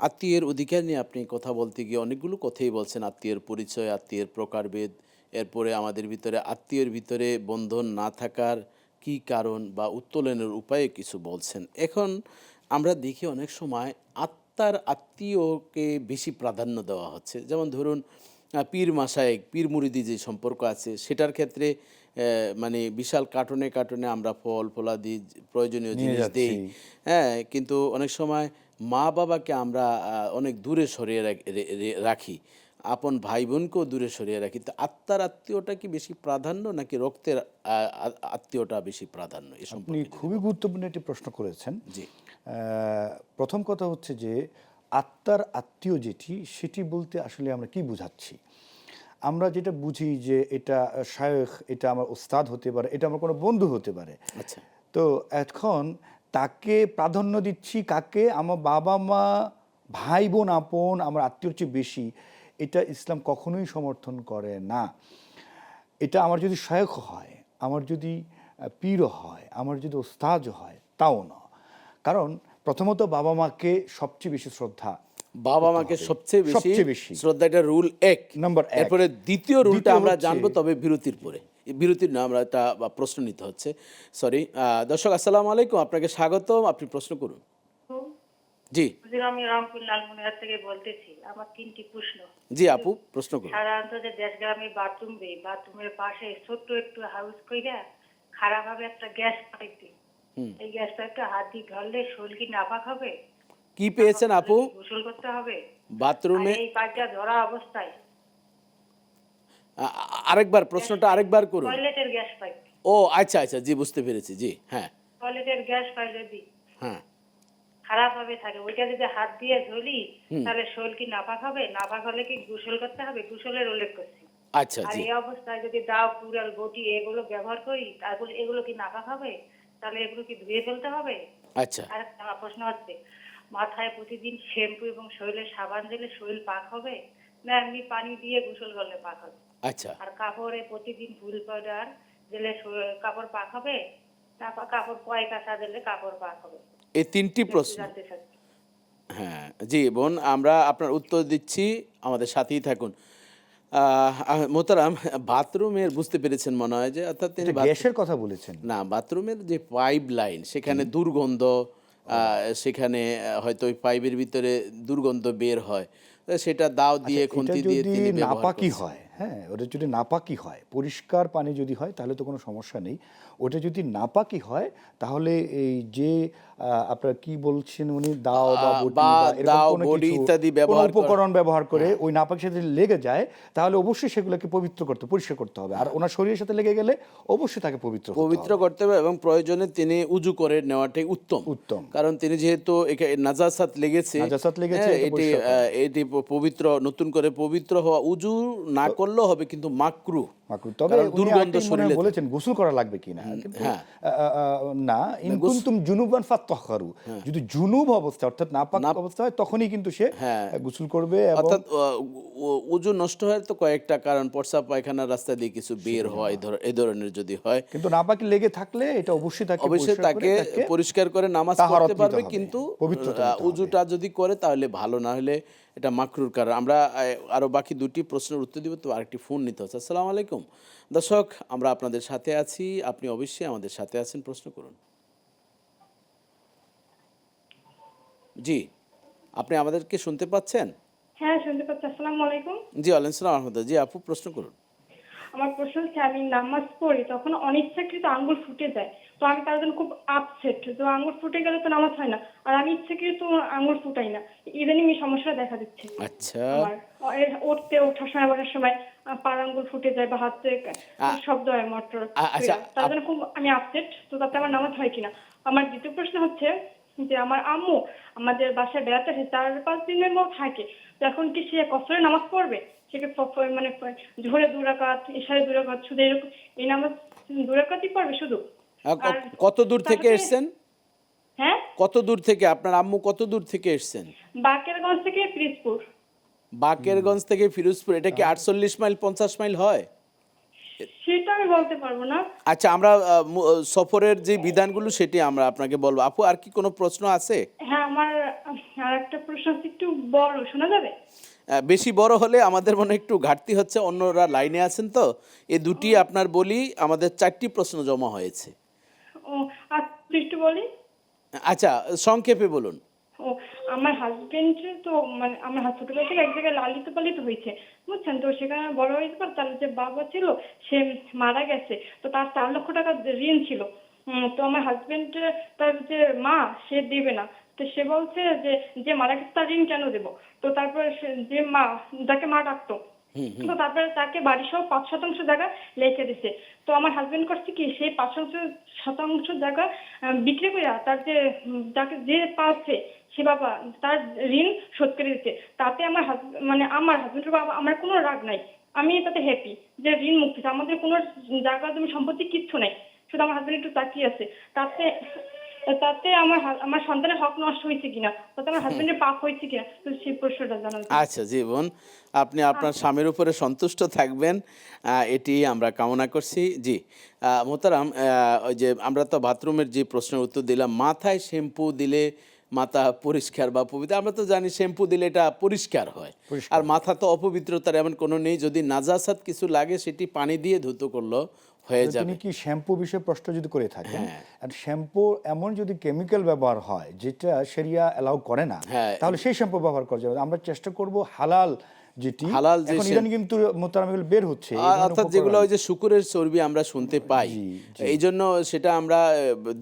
আত্মীয়ের অধিকার নিয়ে আপনি কথা বলতে গিয়ে অনেকগুলো কথাই বলছেন আত্মীয়ের পরিচয় আত্মীয়ের প্রকারভেদ এরপরে আমাদের ভিতরে আত্মীয়ের ভিতরে বন্ধন না থাকার কি কারণ বা উত্তোলনের উপায়ে কিছু বলছেন। এখন আমরা দেখি অনেক সময় আত্মার আত্মীয়কে বেশি প্রাধান্য দেওয়া হচ্ছে। যেমন ধরুন পীর মাসায়েক পীর মুরিদি যে সম্পর্ক আছে সেটার ক্ষেত্রে মানে বিশাল কার্টনে কার্টনে আমরা ফল ফলাদি প্রয়োজনীয় জিনিস দেই। হ্যাঁ কিন্তু অনেক সময় মা বাবাকে আমরা অনেক দূরে সরিয়ে রাখ- আপন ভাই বোনকেও দূরে সরিয়ে রাখি। তো আত্মার আত্মীয়টা কি বেশি প্রাধান্য নাকি রক্তের আত্মীয়টা বেশি প্রাধান্য আপনি খুবই গুরুত্বপূর্ণ একটি প্রশ্ন করেছেন। জি। প্রথম কথা হচ্ছে যে আত্মার আত্মীয় যেটি সেটি বলতে আসলে আমরা কি বুঝাচ্ছি? আমরা যেটা বুঝি যে এটা শায়খ এটা আমার ওস্তাদ হতে পারে এটা আমার কোনো বন্ধু হতে পারে। আচ্ছা। তো এখন তাকে প্রাধান্য দিচ্ছি কাকে? আমার বাবা মা ভাই বোন আপন আমার আত্মীয়র চেয়ে বেশি। এটা ইসলাম কখনোই সমর্থন করে না। এটা আমার যদি সহায়ক হয় আমার যদি পীর হয় আমার যদি ওস্তাজ হয় তাও না। কারণ প্রথমত বাবা মাকে সবচেয়ে বেশি শ্রদ্ধা বাবা মাকে সবচেয়ে বেশি। শ্রদ্ধা এটা রুল এক। নম্বর। এরপরে দ্বিতীয় রুলটা আমরা জানব তবে বিরতির পরে। বিরতির না আমরা একটা বা প্রশ্ন নিতে হচ্ছে। সরি দর্শক আসসালামু আলাইকুম আপনাকে স্বাগত আপনি প্রশ্ন করুন। জি। আমি রংপুর লালমনিরহাট থেকে বলতেছি আমার তিনটি প্রশ্ন। জি আপু প্রশ্ন করুন। সাধারণত যে দেশ গ্রামে বাথরুম দেই বাথরুমের পাশে ছোট্ট একটু হাউস কইরা খারাপ ভাবে একটা গ্যাস পাইপ। দিই এই গ্যাস পাইপটা হাত দিয়ে ধরলে শরীর কি নাপাক হবে? কি পেয়েছেন আপু? গোসল করতে হবে? বাথরুমে এই ধরা অবস্থায় আরেকবার প্রশ্নটা আরেকবার করুন। টয়লেটের গ্যাস পাইপ ও আচ্ছা আচ্ছা জি বুঝতে পেরেছি জি হ্যাঁ। টয়লেটের গ্যাস পাইপ যদি হ্যাঁ। খারাপ ভাবে থাকে ওইটা যদি হাত দিয়ে ধরি তাহলে শরীর কি নাপাক হবে? নাপাক হলে কি গোসল করতে হবে? গোসলের উল্লেখ করছি। আচ্ছা জি। এই অবস্থায় যদি দাও কুড়াল বটি এগুলো ব্যবহার করি তারপর এগুলো কি নাপা হবে? তাহলে এগুলো কি ধুয়ে ফেলতে হবে? আচ্ছা। আরেকটা আমার প্রশ্ন হচ্ছে মাথায় প্রতিদিন শ্যাম্পু এবং শরীরে সাবান দিলে শরীর পাক হবে? না এমনি পানি দিয়ে গোসল করলে পাক হবে। আচ্ছা। আর কাপড়ে প্রতিদিন ফুল পাউডার দিলে কাপড় পাক হবে পা- কাপড় পয় কাঁচা দিলে কাপড় পাক হবে। এই তিনটি প্রশ্ন। হ্যাঁ জি বোন আমরা আপনার উত্তর দিচ্ছি আমাদের সাথেই থাকুন। আহ, বাথরুমের বুঝতে পেরেছেন মনে হয় যে অর্থাৎ তিনি গ্যাসের কথা বলেছেন। না বাথরুমের যে পাইপ লাইন সেখানে দুর্গন্ধ সেখানে হয়তো ওই পাইপের ভিতরে দুর্গন্ধ বের হয়। সেটা দাও দিয়ে আচ্ছা, খুন্তি দিয়ে তিনি নাপাকি হয় হ্যাঁ ওটা যদি নাপাকি হয়, পরিষ্কার পানি যদি হয়, তাহলে তো কোনো সমস্যা নেই। ওটা যদি নাপাকি হয়, তাহলে এই যে আপনার কি বলছেন উনি? দাও বা বটি বা বা দাও, কোনো ইত্যাদি ব্যবহার হ্যাঁ। উপকরণ ব্যবহার করে ওই নাপাকি সাথে লেগে যায় তাহলে অবশ্যই সেগুলোকে পবিত্র করতে পরিষ্কার করতে হবে। আর ওনার শরীরের সাথে লেগে গেলে অবশ্যই তাকে পবিত্র পবিত্র করতে হবে এবং প্রয়োজনে তিনি উজু করে নেওয়াটাই উত্তম। উত্তম। কারণ তিনি যেহেতু নাজাসাত লেগেছে নাজাসাত লেগেছে, হ্যাঁ, এটি এটি পবিত্র নতুন করে পবিত্র হওয়া উজু না করলেও হবে কিন্তু মাকরু। মাকরু। তবে দুর্গন্ধ হয় শরীরে বলেছেন গোসল করা লাগবে কিনা। হ্যাঁ। না জুনুবান ফাত্তাহহারু যদি জুনুব অবস্থা অর্থাৎ নাপাক অবস্থা হয় তখনই কিন্তু সে হ্যাঁ। গোসল করবে অর্থাৎ উজু নষ্ট হয় তো কয়েকটা কারণ প্রস্রাব পায়খানার রাস্তা দিয়ে কিছু বের হয় এই ধর- এই ধরনের যদি হয়। কিন্তু নাপাকি লেগে থাকলে এটা অবশ্যই তাকে অবশ্যই তাকে পরিষ্কার করে নামাজ পড়তে পারবে কিন্তু পবিত্রতা উজুটা যদি করে তাহলে ভালো না হলে এটা মাকরুর কারণ। আমরা আরও আরও বাকি দুটি প্রশ্নের উত্তর দিব তো আরেকটি ফোন নিতে হচ্ছে। আসসালামু আলাইকুম। দর্শক আমরা আপনাদের সাথে আছি। আপনি অবশ্যই আমাদের সাথে আছেন প্রশ্ন করুন। জি আপনি আমাদেরকে শুনতে পাচ্ছেন? হ্যাঁ শুনতে পাচ্ছি। আসসালামু আলাইকুম। জি আলাইকুম আসসালাম আহমদ জি আপু প্রশ্ন করুন। আমার প্রশ্ন হচ্ছে আমি নামাজ পড়ি তখন অনিচ্ছাকৃত আঙ্গুল ফুটে যায়। তো আমি তার জন্য খুব আপসেট তো আঙ্গুল ফুটে গেলে তো নামাজ হয় না। আর আমি ইচ্ছাকৃত আঙ্গুল ফুটাই না। ইদানিং এই সমস্যা দেখা দিচ্ছে। আচ্ছা। উঠতে ওঠার সময় বসার সময় পার আঙ্গুল ফুটে যায় বা হাতে শব্দ হয় মোটর আচ্ছা, তার জন্য খুব আমি আপসেট তো তাতে আমার নামাজ হয় কিনা? আমার দ্বিতীয় প্রশ্ন হচ্ছে যে আমার আম্মু আমাদের বাসায় বেড়াতে আসে চার পাঁচ দিনের মতো থাকে। তো এখন কি সে কসরে নামাজ পড়বে? সেকে প- মানে ঝোরে দুরাকাত ইশারে দুরাকাত শুধু এরকম এই নামাজ দুরাকাতই পড়বে শুধু? কত দূর থেকে এসছেন? হ্যাঁ? কত দূর থেকে? আপনার আম্মু কত দূর থেকে এসছেন? বাকেরগঞ্জ থেকে পিরিজপুর। বাকেরগঞ্জ থেকে ফিরোজপুর এটা কি আটচল্লিশ মাইল পঞ্চাশ মাইল হয়? সেটা আমি বলতে পারব না। আচ্ছা আমরা সফরের যে বিধানগুলো সেটি আমরা আপনাকে বলব। আপু আর কি কোনো প্রশ্ন আছে? হ্যাঁ আমার আর একটা প্রশ্ন একটু বড় শোনা যাবে? বেশি বড় হলে আমাদের মনে একটু ঘাটতি হচ্ছে অন্যরা লাইনে আছেন তো এই দুটি আপনার বলি আমাদের চারটি প্রশ্ন জমা হয়েছে। ও আচ্ছা একটু বলি? আচ্ছা সংক্ষেপে বলুন। ও আমার হাজবেন্ড তো মানে আমার ছোটবেলা থেকে এক জায়গায় লালিত পালিত হয়েছে বুঝছেন? তো সেখানে বড় হয়েছে পর তার যে বাবা ছিল সে মারা গেছে তো তার চার লক্ষ টাকা ঋণ ছিল। তো আমার হাজবেন্ড তার যে মা সে দেবে না। তো সে বলছে যে যে মারা গেছে তার ঋণ কেন দেবো? তো তারপরে যে মা যাকে মা ডাকতো তো তারপরে তাকে বাড়ি সহ পাঁচ শতাংশ জায়গা লিখে দিছে। তো আমার হাজবেন্ড করছে কি সেই পাঁচ শতাংশ শতাংশ জায়গা বিক্রি করে তার যে যাকে যে পাচ্ছে সে বাবা তার ঋণ শোধ করে দিচ্ছে। তাতে আমার মানে আমার হাজবেন্ডের বাবা আমার কোনো রাগ নাই। আমি তাতে হ্যাপি যে ঋণ মুক্তি আমাদের কোনো জায়গা জমি সম্পত্তি কিচ্ছু নাই। শুধু আমার হাজবেন্ড একটু তাকিয়ে আছে। তাতে তাতে আমার আমার সন্তানের হক নষ্ট হয়েছে কিনা তাতে আমার হাজবেন্ডের পাপ হয়েছে কিনা তো সেই প্রশ্নটা জানা আচ্ছা জীবন আপনি আপনার স্বামীর উপরে সন্তুষ্ট থাকবেন এটি আমরা কামনা করছি। জি মোতারাম ওই যে আমরা তো বাথরুমের যে প্রশ্নের উত্তর দিলাম মাথায় শ্যাম্পু দিলে মাথা পরিষ্কার বা পবিত্র আমরা তো জানি শ্যাম্পু দিলে এটা পরিষ্কার হয়। আর মাথা তো অপবিত্রতার এমন কোনো নেই যদি নাজাসাত কিছু লাগে সেটি পানি দিয়ে ধুতো করল হয়ে যাবে। তিনি কি শ্যাম্পু বিষয়ে প্রশ্ন যদি করে থাকেন আর শ্যাম্পু এমন যদি কেমিক্যাল ব্যবহার হয় যেটা সেরিয়া অ্যালাউ করে না হ্যাঁ। তাহলে সেই শ্যাম্পু ব্যবহার করা যাবে আমরা চেষ্টা করব হালাল যেটি হালাল যে এখন ইদানিং কিন্তু মোতারামিল বের হচ্ছে অর্থাৎ যেগুলো ওই যে শুকুরের চর্বি আমরা শুনতে পাই এই জন্য সেটা আমরা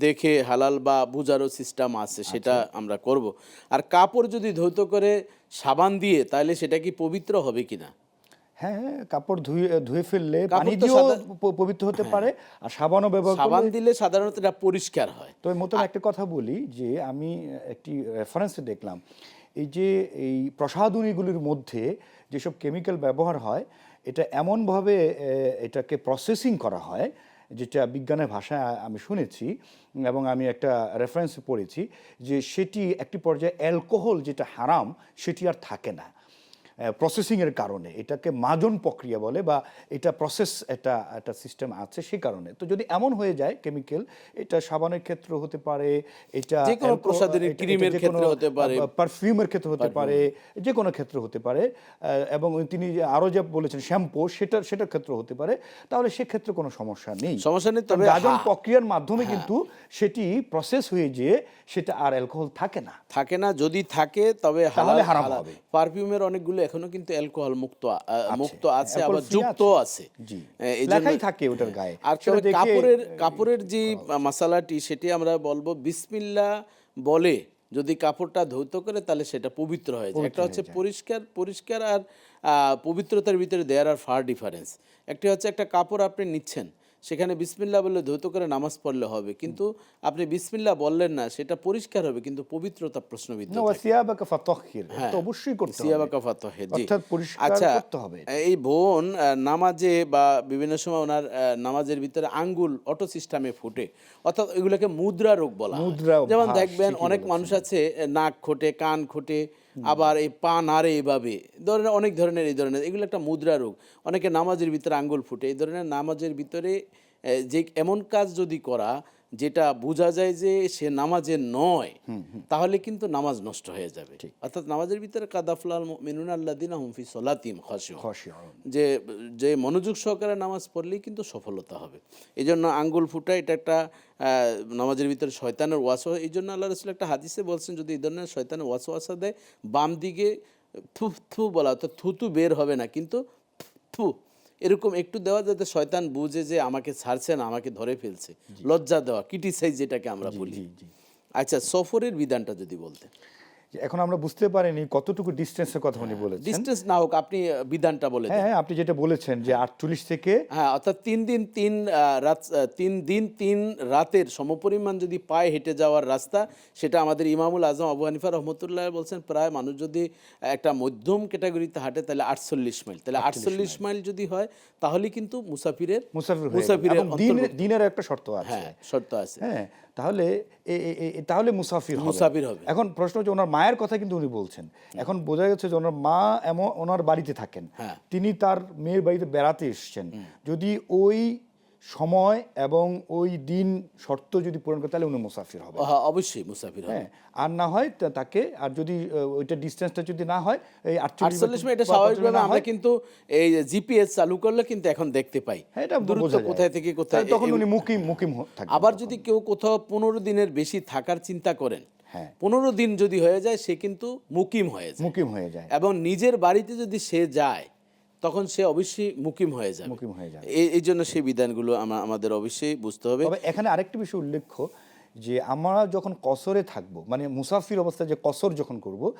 দেখে হালাল বা বুঝারও সিস্টেম আছে সেটা আচ্ছা। আমরা করব। আর কাপড় যদি ধৌত করে সাবান দিয়ে তাহলে সেটা কি পবিত্র হবে কিনা? হ্যাঁ হ্যাঁ, কাপড় ধুয়ে ধুয়ে ফেললে পানি দিয়েও হ্যাঁ। পবিত্র হতে পারে আর সাবানও ব্যবহার সাবান দিলে সাধারণত এটা পরিষ্কার হয় তো মতন একটা কথা বলি যে আমি একটি রেফারেন্সে দেখলাম এই যে এই প্রসাধনীগুলির মধ্যে যেসব কেমিক্যাল ব্যবহার হয় এটা এমনভাবে এটাকে প্রসেসিং করা হয় যেটা বিজ্ঞানের ভাষায় আমি শুনেছি এবং আমি একটা রেফারেন্স পড়েছি যে সেটি একটি পর্যায়ে অ্যালকোহল যেটা হারাম সেটি আর থাকে না প্রসেসিংয়ের কারণে এটাকে মাজন প্রক্রিয়া বলে বা এটা প্রসেস একটা একটা সিস্টেম আছে সেই কারণে তো যদি এমন হয়ে যায় কেমিক্যাল এটা সাবানের ক্ষেত্র হতে পারে এটা যে কোনো এটা- এটা ক্রিমের ক্ষেত্রে হতে পারে। পারফিউমের ক্ষেত্রে হতে পারে যে কোনো ক্ষেত্রে হতে পারে এবং তিনি যে যা বলেছেন শ্যাম্পু সেটা সেটার ক্ষেত্রে হতে পারে তাহলে সেক্ষেত্রে কোনো সমস্যা নেই সমস্যা নেই, তবে গাজন। প্রক্রিয়ার মাধ্যমে কিন্তু সেটি প্রসেস হয়ে যেয়ে সেটা আর অ্যালকোহল থাকে না থাকে না যদি থাকে তবে হালাল হারাম হবে। পারফিউমের অনেকগুলো এখনও কিন্তু অ্যালকোহল মুক্ত মুক্ত আছে আবার যুক্ত আছে। লেখাই থাকে ওটার গায়ে। আর কাপড়ের কাপড়ের যে মশালাটি সেটি আমরা বলব বিসমিল্লা বলে যদি কাপড়টা ধৌত করে তাহলে সেটা পবিত্র হয়ে যায়। একটা হচ্ছে পরিষ্কার পরিষ্কার আর পবিত্রতার ভিতরে দেয়ার আর ফার ডিফারেন্স একটি হচ্ছে একটা কাপড় আপনি নিচ্ছেন সেখানে বিসমিল্লা বললে ধৌত করে নামাজ পড়লে হবে। কিন্তু আপনি বিসমিল্লা বললেন না সেটা পরিষ্কার হবে কিন্তু পবিত্রতা প্রশ্নবিদ্ধ অবশ্যই করতে হবে। পরিষ্কার আচ্ছা হবে। এই বোন নামাজে বা বিভিন্ন সময় ওনার নামাজের ভিতরে আঙ্গুল অটো সিস্টেমে ফুটে। অর্থাৎ এগুলোকে মুদ্রা রোগ বলা যেমন দেখবেন অনেক মানুষ আছে নাক খোটে কান খোটে আবার এই পা নাড়ে এইভাবে ধরনের অনেক ধরনের এই ধরনের, এগুলো একটা মুদ্রা রোগ। অনেকে নামাজের ভিতরে আঙ্গুল ফুটে, এই ধরনের নামাজের ভিতরে যে এমন কাজ যদি করা যেটা বোঝা যায় যে সে নামাজের নয় তাহলে কিন্তু নামাজ নষ্ট হয়ে যাবে। অর্থাৎ নামাজের ভিতরে কাদাফলাল মিনুন আল্লাহ দিন হুমফি সলাতিম। যে যে মনোযোগ সহকারে নামাজ পড়লেই কিন্তু সফলতা হবে। এই জন্য আঙ্গুল ফুটা এটা একটা নামাজের ভিতরে শয়তানের ওয়াসো এই জন্য আল্লাহ রসুল একটা হাদিসে বলছেন যদি এই ধরনের শয়তানের ওয়াসওয়াসা দেয় বাম দিকে থু থু বলা অর্থাৎ থুতু বের হবে না কিন্তু থু এরকম একটু দেওয়া যাতে শয়তান বুঝে যে আমাকে ছাড়ছে না আমাকে ধরে ফেলছে। লজ্জা দেওয়া কিটিসাইজ যেটাকে আমরা বলি। আচ্ছা সফরের বিধানটা যদি বলতে এখন আমরা বুঝতে পারিনি কতটুকু ডিস্টেন্সের কথা উনি বলেছেন। ডিস্টেন্স না হোক আপনি বিধানটা বলে দেন। হ্যাঁ আপনি যেটা বলেছেন যে আটচল্লিশ থেকে হ্যাঁ অর্থাৎ তিন দিন তিন রাত তিন দিন তিন রাতের সমপরিমাণ যদি পায়ে হেঁটে যাওয়ার রাস্তা সেটা আমাদের ইমামুল আজম আবু হানিফা রহমতুল্লাহ বলছেন প্রায় মানুষ যদি একটা মধ্যম ক্যাটাগরিতে হাঁটে তাহলে আটচল্লিশ মাইল। তাহলে আটচল্লিশ মাইল। যদি হয় তাহলে কিন্তু মুসাফিরের মুসাফির মুসাফিরের। দিনের একটা শর্ত আছে। হ্যাঁ শর্ত আছে। হ্যাঁ তাহলে তাহলে মুসাফির মুসাফির হবে। এখন প্রশ্ন হচ্ছে ওনার মায়ের কথা কিন্তু উনি বলছেন। এখন বোঝা যাচ্ছে যে ওনার মা এমন ওনার বাড়িতে থাকেন। হ্যাঁ। তিনি তার মেয়ের বাড়িতে বেড়াতে এসেছেন। যদি ওই সময় এবং ওই দিন শর্ত যদি পূরণ করে তাহলে উনি মুসাফির হবে। হ্যাঁ, অবশ্যই মুসাফির হবে। হ্যাঁ আর না হয় তাকে আর যদি ওইটা ডিস্টেন্সটা যদি না হয় এই আটচল্লিশ মিনিট এটা স্বাভাবিকভাবে আমরা কিন্তু এই জিপিএস চালু করলে কিন্তু এখন দেখতে পাই। এটা দূরত্ব কোথায় থেকে কোথায় তখন উনি মুকিম মুকিম আবার যদি কেউ কোথাও পনেরো দিনের বেশি থাকার চিন্তা করেন। পনেরো দিন যদি হয়ে যায় সে কিন্তু মুকিম হয়ে যায়। মুকিম হয়ে যায়। এবং নিজের বাড়িতে যদি সে যায় তখন সে অবশ্যই মুকিম হয়ে যায় মুকিম হয়ে যায় এই- জন্য সেই বিধানগুলো আমরা আমাদের অবশ্যই বুঝতে হবে। তবে এখানে আরেকটি বিষয় উল্লেখ্য যে আমরা যখন কসরে থাকব মানে মুসাফির অবস্থায় যে কসর যখন করব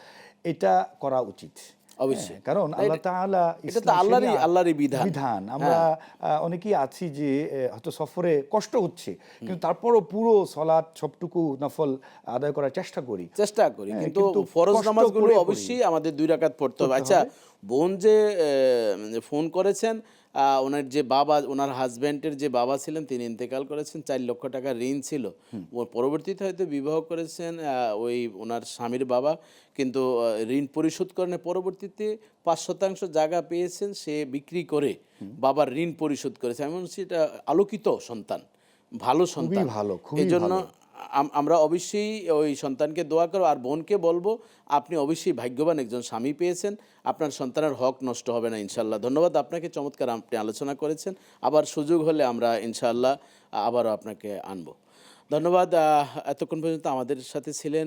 এটা করা উচিত। অবশ্যই। হ্যাঁ, কারণ আল্লাহ তাআলা এটা তো আল্লাহরই- আল্লাহরই বিধান। হ্যাঁ। বিধান আমরা অনেকেই আছি যে হয়তো সফরে কষ্ট হচ্ছে কিন্তু তারপরও পুরো সলাৎ সবটুকু নফল আদায় করার চেষ্টা করি চেষ্টা করি হ্যাঁ, কিন্তু ফরজ নামাজগুলো অবশ্যই আমাদের দুই রাকাত পড়তে হবে আচ্ছা বোন যে আহ, ফোন করেছেন ওনার যে বাবা ওনার হাজব্যান্ডের যে বাবা ছিলেন তিনি ইন্তেকাল করেছেন চার লক্ষ টাকা ঋণ ছিল। পরবর্তীতে হয়তো বিবাহ করেছেন ওই ওনার স্বামীর বাবা কিন্তু ঋণ পরিশোধ করেন পরবর্তীতে পাঁচ শতাংশ জায়গা পেয়েছেন সে বিক্রি করে বাবার ঋণ পরিশোধ করেছে। এমন সেটা আলোকিত সন্তান ভালো সন্তান। ভালো, এই জন্য আমরা অবশ্যই ওই সন্তানকে দোয়া করো আর বোনকে বলব, আপনি অবশ্যই ভাগ্যবান একজন স্বামী পেয়েছেন। আপনার সন্তানের হক নষ্ট হবে না ইনশাল্লাহ ধন্যবাদ আপনাকে, চমৎকার আপনি আলোচনা করেছেন। আবার সুযোগ হলে আমরা ইনশাল্লাহ আবারও আপনাকে আনব। ধন্যবাদ এতক্ষণ পর্যন্ত আমাদের সাথে ছিলেন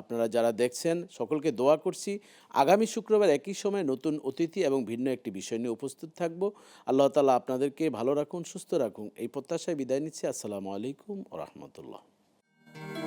আপনারা যারা দেখছেন, সকলকে দোয়া করছি। আগামী শুক্রবার একই সময় নতুন অতিথি এবং ভিন্ন একটি বিষয় নিয়ে উপস্থিত থাকব। আল্লাহ তালা আপনাদেরকে ভালো রাখুন, সুস্থ রাখুন। এই প্রত্যাশায় বিদায় নিচ্ছি। আসসালামু আলাইকুম রহমতুল্লাহ। you